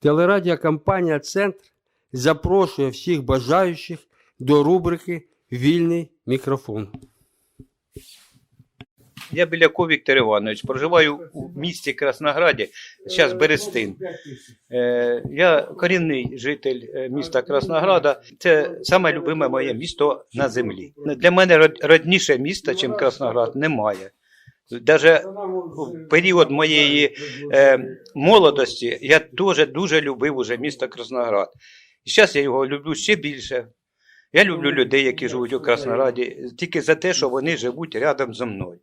Телерадіокомпанія Центр запрошує всіх бажаючих до рубрики Вільний мікрофон. Я Біляков Віктор Іванович, проживаю у місті Краснограді, зараз Берестин. Е, я корінний житель е, міста Краснограда. Це саме любиме моє місто на землі. Для мене род- родніше міста, ніж Красноград, немає. Даже в період моєї е, молодості я дуже дуже любив уже місто Красноград. І зараз я його люблю ще більше. Я люблю людей, які живуть у Краснограді, тільки за те, що вони живуть рядом зі мною.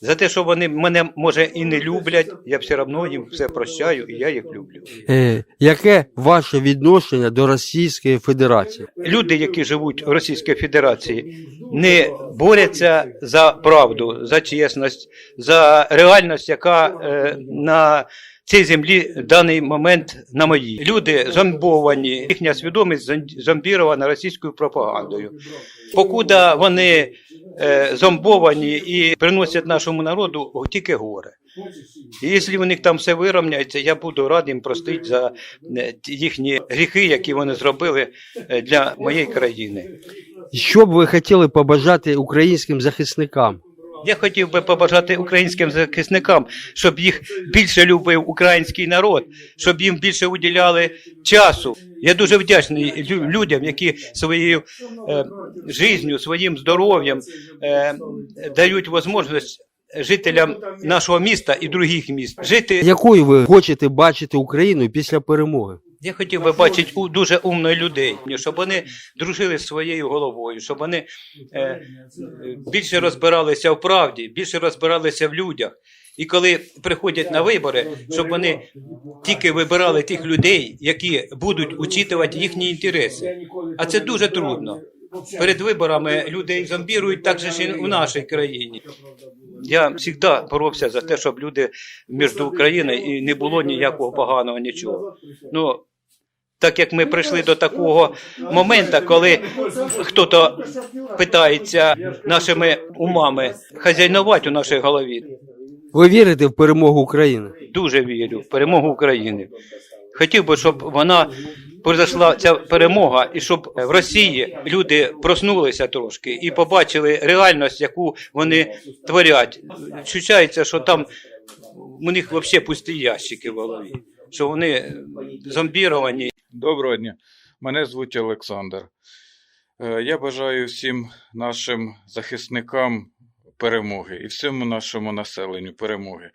За те, що вони мене, може, і не люблять, я все одно їм все прощаю, і я їх люблю. Е, яке ваше відношення до Російської Федерації? Люди, які живуть в Російській Федерації, не борються за правду, за чесність, за реальність, яка е, на цій землі в даний момент на моїй. Люди зомбовані, їхня свідомість зомбірована російською пропагандою. Покуда вони е, зомбовані і приносять нашому народу тільки горе. І якщо у них там все вирівняється, я буду радий їм простити за е, їхні гріхи, які вони зробили е, для моєї країни. Що б ви хотіли побажати українським захисникам? Я хотів би побажати українським захисникам, щоб їх більше любив український народ, щоб їм більше уділяли часу. Я дуже вдячний лю- людям, які своєю е, життю, своїм здоров'ям е, дають можливість жителям нашого міста і других міст жити. Якою ви хочете бачити Україну після перемоги? Я хотів би бачити у дуже умних людей, щоб вони дружили з своєю головою, щоб вони е, більше розбиралися в правді, більше розбиралися в людях. І коли приходять на вибори, щоб вони тільки вибирали тих людей, які будуть учитувати їхні інтереси. А це дуже трудно. Перед виборами людей зомбірують так же ж і в нашій країні. Я завжди боровся за те, щоб люди між Україною і не було ніякого поганого нічого. Ну, так як ми прийшли до такого моменту, коли хтось питається нашими умами хазяйнувати у нашій голові, Ви вірите в перемогу України? дуже вірю в перемогу України. Хотів би, щоб вона произошла ця перемога, і щоб в Росії люди проснулися трошки і побачили реальність, яку вони творять. Відчувається, що там у них взагалі пусті ящики в голові, що вони зомбіровані. Доброго дня. Мене звуть Олександр. Е, Я бажаю всім нашим захисникам перемоги і всьому нашому населенню перемоги.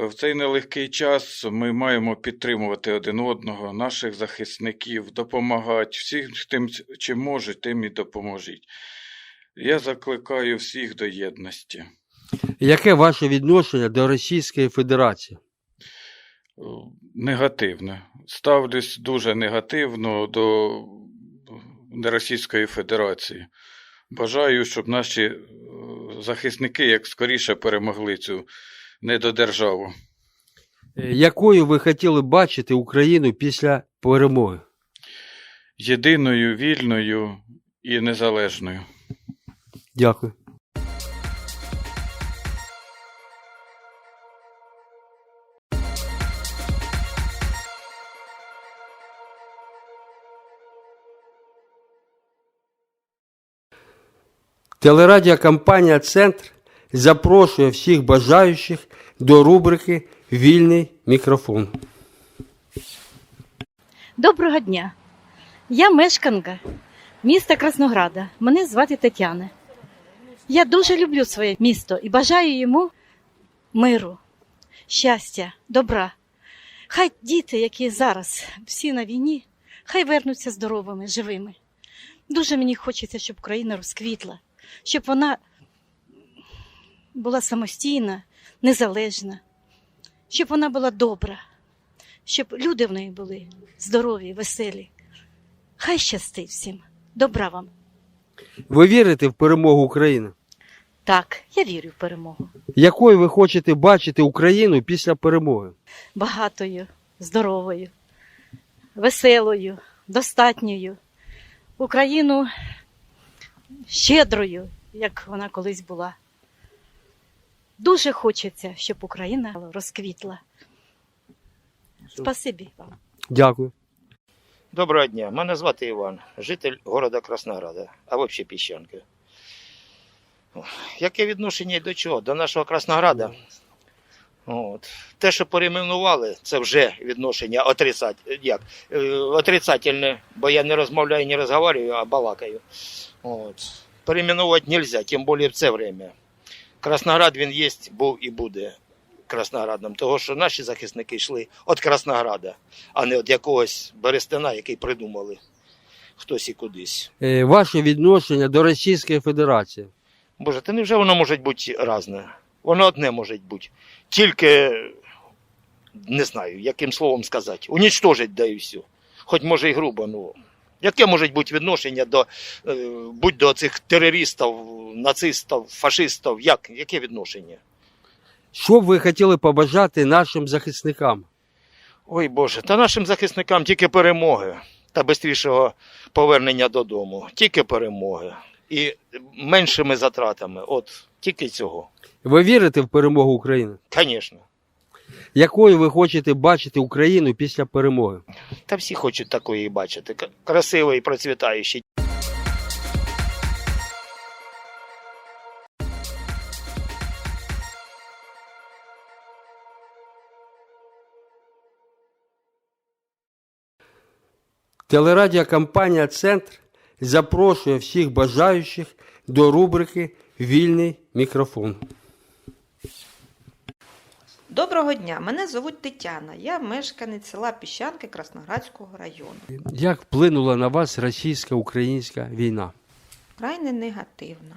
В цей нелегкий час ми маємо підтримувати один одного, наших захисників, допомагати всім тим, чим можуть, тим і допоможіть. Я закликаю всіх до єдності. Яке ваше відношення до Російської Федерації? Е, Негативно. Ставлюсь дуже негативно до Російської Федерації. Бажаю, щоб наші е, захисники як скоріше перемогли цю недодержаву. Е, Якою ви хотіли бачити Україну після перемоги? Єдиною, вільною і незалежною. Дякую. Телерадіокомпанія Центр запрошує всіх бажаючих до рубрики Вільний мікрофон. Доброго дня. Я мешканка міста Краснограда. Мене звати Тетяна. Я дуже люблю своє місто і бажаю йому миру, щастя, добра. Хай діти, які зараз всі на війні, хай вернуться здоровими, живими. Дуже мені хочеться, щоб Україна розквітла, щоб вона була самостійна, незалежна, щоб вона була добра, щоб люди в неї були здорові, веселі. Хай щастить всім. Добра вам. Ви вірите в перемогу України? Так, я вірю в перемогу. Якою ви хочете бачити Україну після перемоги? Багатою, здоровою, веселою, достатньою. Україну щедрою, як вона колись була. Дуже хочеться, щоб Україна розквітла. Спасибі вам. Дякую. Доброго дня, мене звати Іван, житель города Краснограда, а взагалі Піщанки. Яке відношення і до чого? До нашого Краснограда? От. Те, що перейменували, це вже відношення отрицать, як? Е, отрицательне, бо я не розмовляю, не розмовляю, а балакаю. От. Перейменувати не можна, тим більше в це время. Красноград він є, був і буде Красноградом, того що наші захисники йшли від Краснограда а не від якогось Берестина, який придумали хтось і кудись. Е, Ваше відношення до Російської Федерації. Боже, та невже воно може бути різне? Воно одне може бути. Тільки не знаю, яким словом сказати. Унічтожить да і все. Хоч може і грубо, ну. Яке може бути відношення до е, будь до цих терористів, нацистів, фашистів? Як? Яке відношення? Що б ви хотіли побажати нашим захисникам? Ой Боже, та нашим захисникам тільки перемоги та швидшого повернення додому. Тільки перемоги. І меншими затратами. От тільки цього. Ви вірите в перемогу України? Звісно. Якою ви хочете бачити Україну після перемоги? Та всі хочуть такої бачити. Красивої, процвітаючої. Телерадіокомпанія Центр запрошує всіх бажаючих до рубрики Вільний мікрофон. Доброго дня, мене звуть Тетяна. Я мешканець села Піщанки Красноградського району. Як вплинула на вас російсько-українська війна? Крайне негативно,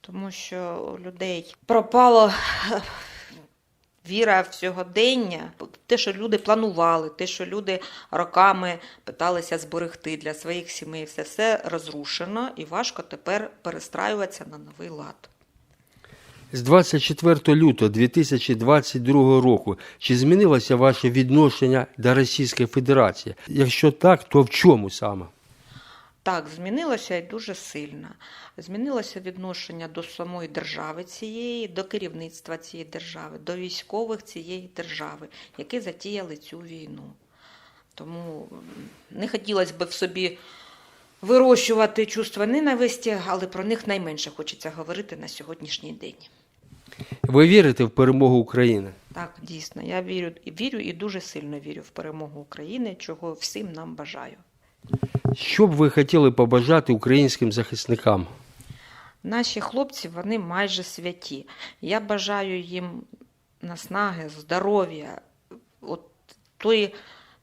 тому що у людей пропала е, віра в сьогодення, те, що люди планували, те, що люди роками питалися зберегти для своїх сімей, все все розрушено і важко тепер перестраюватися на новий лад. З 24 лютого 2022 року чи змінилося ваше відношення до Російської Федерації? Якщо так, то в чому саме? Так, змінилося і дуже сильно. Змінилося відношення до самої держави цієї, до керівництва цієї держави, до військових цієї держави, які затіяли цю війну. Тому не хотілося б в собі вирощувати чувства ненависті, але про них найменше хочеться говорити на сьогоднішній день. Ви вірите в перемогу України? Так, дійсно, я вірю, вірю і дуже сильно вірю в перемогу України, чого всім нам бажаю. Що б ви хотіли побажати українським захисникам? Наші хлопці вони майже святі. Я бажаю їм наснаги, здоров'я, от тої,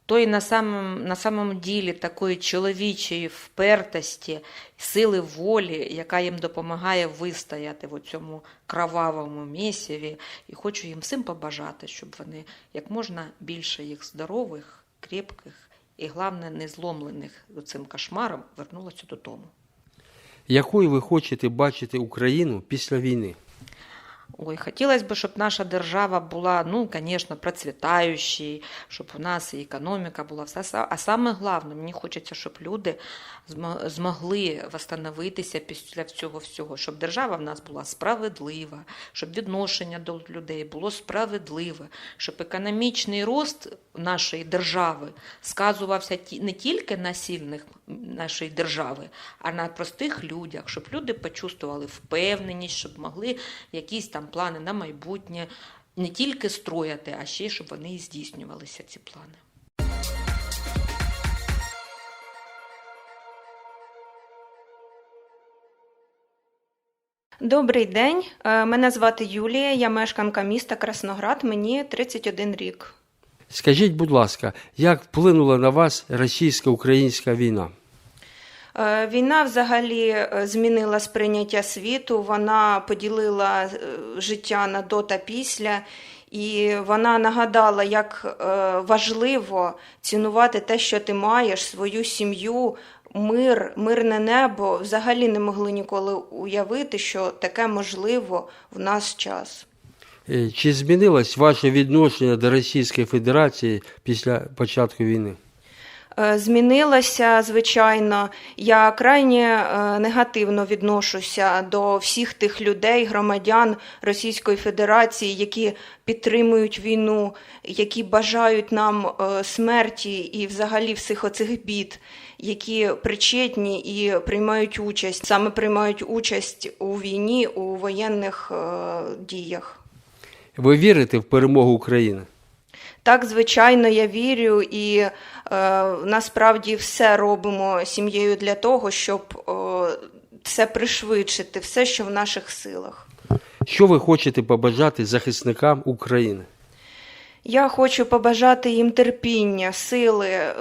тої на, самому, на самому ділі такої чоловічої впертості, сили волі, яка їм допомагає вистояти в цьому кровавому місіві. І хочу їм всім побажати, щоб вони як можна більше їх здорових, крепких і, головне, не зломлених цим кошмаром вернулося додому. Якою ви хочете бачити Україну після війни? Ой, хотілося б, щоб наша держава була, ну, звісно, процвітаючою, щоб у нас і економіка була все. А саме головне, мені хочеться, щоб люди змогли восстановитися після цього всього, щоб держава в нас була справедлива, щоб відношення до людей було справедливе, щоб економічний рост нашої держави сказувався не тільки на сильних нашої держави, а на простих людях, щоб люди почувствували впевненість, щоб могли якісь там плани на майбутнє не тільки строяти, а ще й щоб вони і здійснювалися, ці плани. Добрий день. Е, Мене звати Юлія, я мешканка міста Красноград, мені 31 рік. Скажіть, будь ласка, як вплинула на вас російсько-українська війна? Е, Війна взагалі е, змінила сприйняття світу, вона поділила е, життя на до та після, і вона нагадала, як важливо цінувати те, що ти маєш, свою сім'ю, мир, мирне небо. Взагалі не могли ніколи уявити, що таке можливо в наш час. Чи змінилось ваше відношення до Російської Федерації після початку війни? Е, змінилася, звичайно. Я крайне негативно відношуся до всіх тих людей, громадян Російської Федерації, які підтримують війну, які бажають нам е, смерті і взагалі всіх оцих бід, які причетні і приймають участь, саме приймають участь у війні, у воєнних е, діях. Ви вірите в перемогу України? Так, звичайно, я вірю і е, насправді все робимо сім'єю для того, щоб е, це пришвидшити, все, що в наших силах. Що ви хочете побажати захисникам України? Я хочу побажати їм терпіння, сили, е,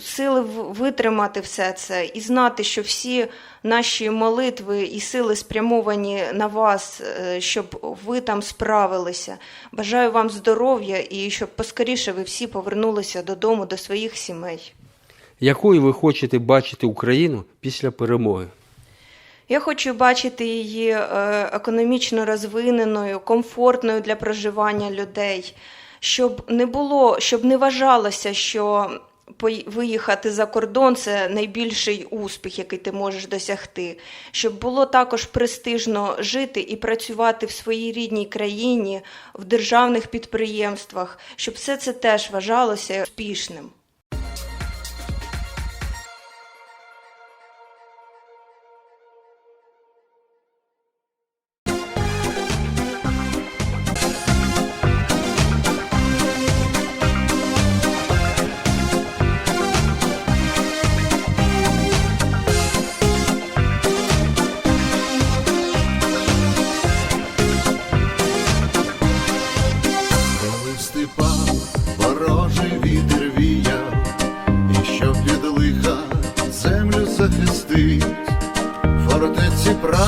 сили витримати все це і знати, що всі наші молитви і сили спрямовані на вас, е, щоб ви там справилися. Бажаю вам здоров'я і щоб поскоріше ви всі повернулися додому, до своїх сімей. Якою ви хочете бачити Україну після перемоги? Я хочу бачити її е, економічно розвиненою, комфортною для проживання людей, щоб не було, щоб не вважалося, що виїхати за кордон це найбільший успіх, який ти можеш досягти. Щоб було також престижно жити і працювати в своїй рідній країні, в державних підприємствах, щоб все це теж вважалося успішним.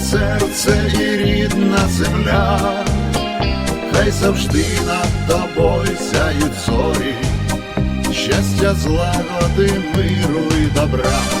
серце і рідна земля, хай завжди над тобою сяють зорі, щастя, злагоди, миру і добра.